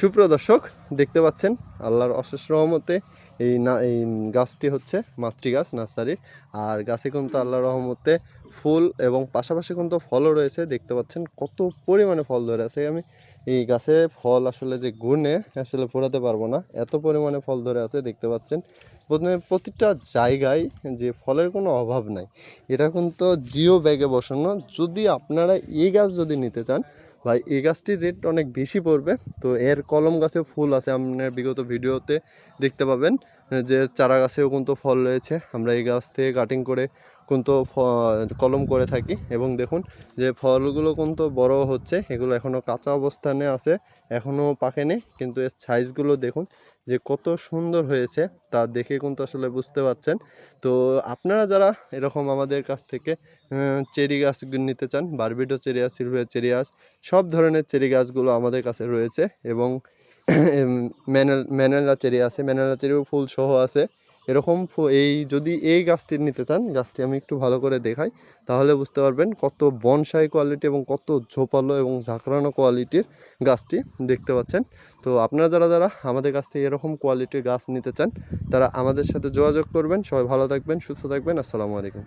সুপ্রিয় দর্শক, দেখতে পাচ্ছেন আল্লাহর অশেষ রহমতে এই না, এই গাছটি হচ্ছে মাতৃগাছ, নার্সারি। আর গাছে কিন্তু আল্লাহর রহমতে ফুল এবং পাশাপাশি কিন্তু ফলও রয়েছে। দেখতে পাচ্ছেন কত পরিমাণে ফল ধরে আছে। আমি এই গাছে ফল আসলে যে গুণে আসলে ফোরাতে পারব না। এত পরিমাণে ফল ধরে আছে, দেখতে পাচ্ছেন। প্রথমে প্রতিটা জায়গায় যে ফলের কোনো অভাব নাই। এটা কিন্তু জিও ব্যাগে বসানো। যদি আপনারা এই গাছ যদি নিতে চান ভাই, এই গাছটির রেট অনেক বেশি পড়বে। তো এর কলম গাছে ফুল আছে, আপনার বিগত ভিডিওতে দেখতে পাবেন। যে চারা গাছেও কিন্তু ফল রয়েছে। আমরা এই গাছ থেকে কাটিং করে কিন্তু কলম করে থাকি। এবং দেখুন যে ফলগুলো কিন্তু বড় হচ্ছে, এগুলো এখনও কাঁচা অবস্থানে আছে এখনও পাকেনি, কিন্তু এর সাইজগুলো দেখুন যে কত সুন্দর হয়েছে, তা দেখে কিন্তু আসলে বুঝতে পারছেন। তো আপনারা যারা এরকম আমাদের কাছ থেকে চেরি গাছ নিতে চান, বারবিডো চেরিয়াস সিলভার চেরিয়াস সব ধরনের চেরি গাছগুলো আমাদের কাছে রয়েছে এবং ম্যানেল, ম্যানেলা চেরি আছে, ম্যানেলা চেরিও ফুল সহ আছে। এরকম এই যদি এই গাছটির নিতে চান, গাছটি আমি একটু ভালো করে দেখাই, তাহলে বুঝতে পারবেন কত বনসাই কোয়ালিটি এবং কত ঝোপালো এবং ঝাঁকড়ানো কোয়ালিটির গাছটি দেখতে পাচ্ছেন। তো আপনারা যারা যারা আমাদের কাছ থেকে এরকম কোয়ালিটির গাছ নিতে চান, তারা আমাদের সাথে যোগাযোগ করবেন। সবাই ভালো থাকবেন, সুস্থ থাকবেন। আসসালামু আলাইকুম।